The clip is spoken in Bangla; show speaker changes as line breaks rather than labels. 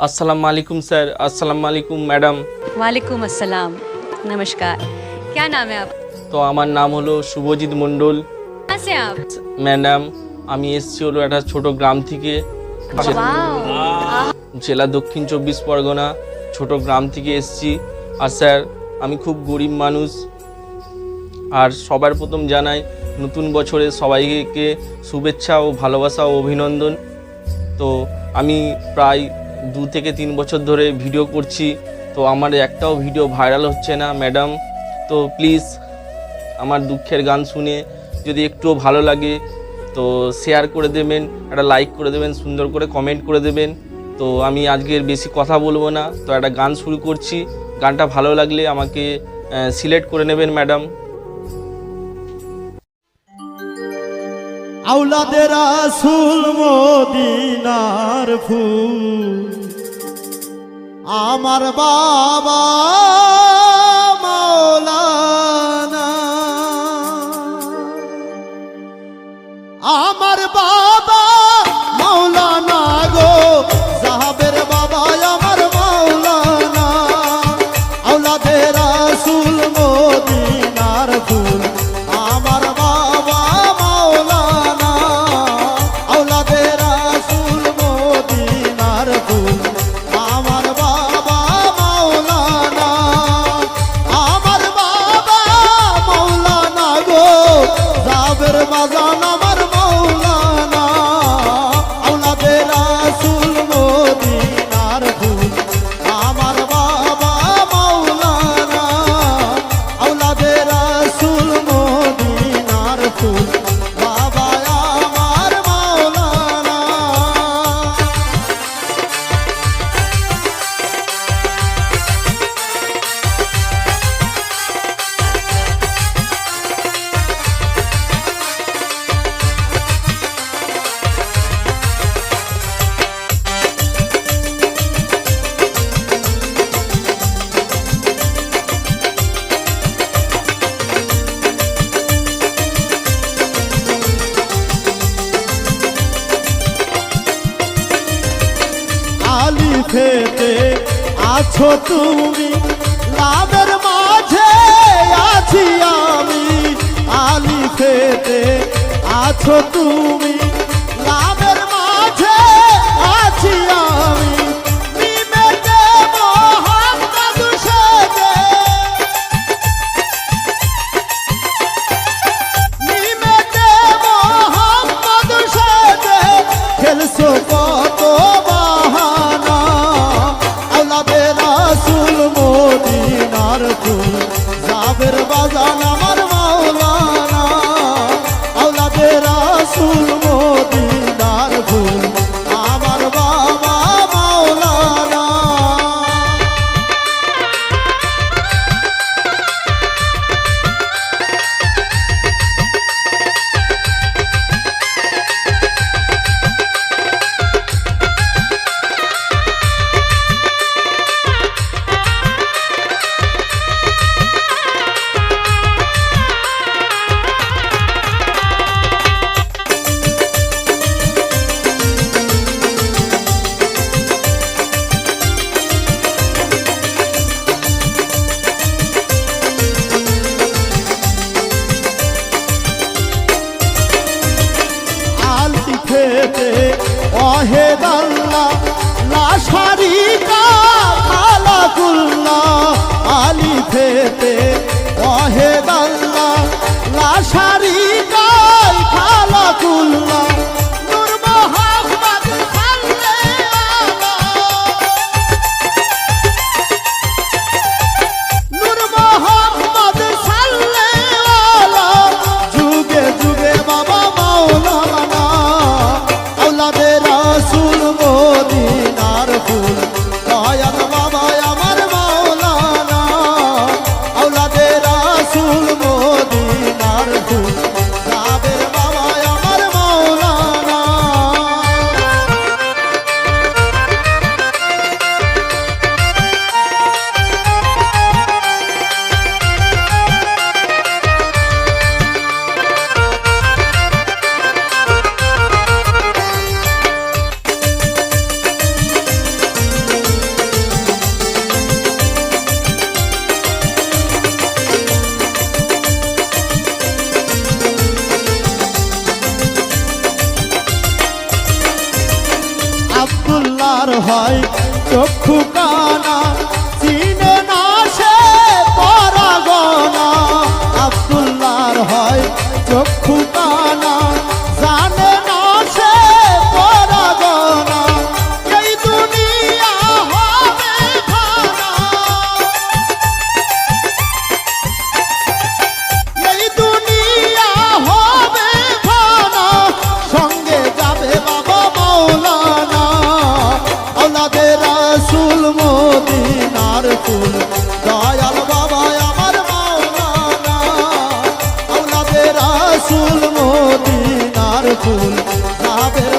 अस्सलाम वालेकुम सर अस्सलाम वालेकुम ম্যাডাম
वालेकुम अस्सलाम नमस्कार क्या नाम है आप
তো আমার নাম হলো শুভজিৎ মণ্ডল
कहाँ से आप
ম্যাডাম আমি এসেছি হলো একটা ছোট গ্রাম থেকে জে-
वाओ
জেলা দক্ষিণ চব্বিশ পরগনা ছোট গ্রাম থেকে এসেছি আর স্যার আমি খুব গরিব মানুষ আর সবার প্রথম জানাই নতুন বছরে সবাইকে শুভেচ্ছা ও ভালোবাসা ও অভিনন্দন তো আমি প্রায় দু থেকে তিন বছর ধরে ভিডিও করছি, তো আমার একটাও ভিডিও ভাইরাল হচ্ছে না, ম্যাডাম। তো প্লিজ আমার দুঃখের গান শুনে যদি একটুও ভালো লাগে, তো শেয়ার করে দেবেন, একটা লাইক করে দেবেন, সুন্দর করে কমেন্ট করে দেবেন। তো আমি আজকের বেশি কথা বলব না, তো একটা গান শুরু করছি। গানটা ভালো লাগলে আমাকে সিলেক্ট করে নেবেন, ম্যাডাম।
আউলাদের আসুল মদিনার ফুল। আমার বাবা আছো তুমি? লাভের মাঝে আছি আমি। আলি খেতে আছো তুমি? খেতে অহে দাল্লা লাশারিকা মালাকুল্লা আলি খেতে অহে দাল্লা লাশারিকা আবদুল্লার হয় চক্ষু কানা চিনে রসুল মোদিনার ফুল নাবের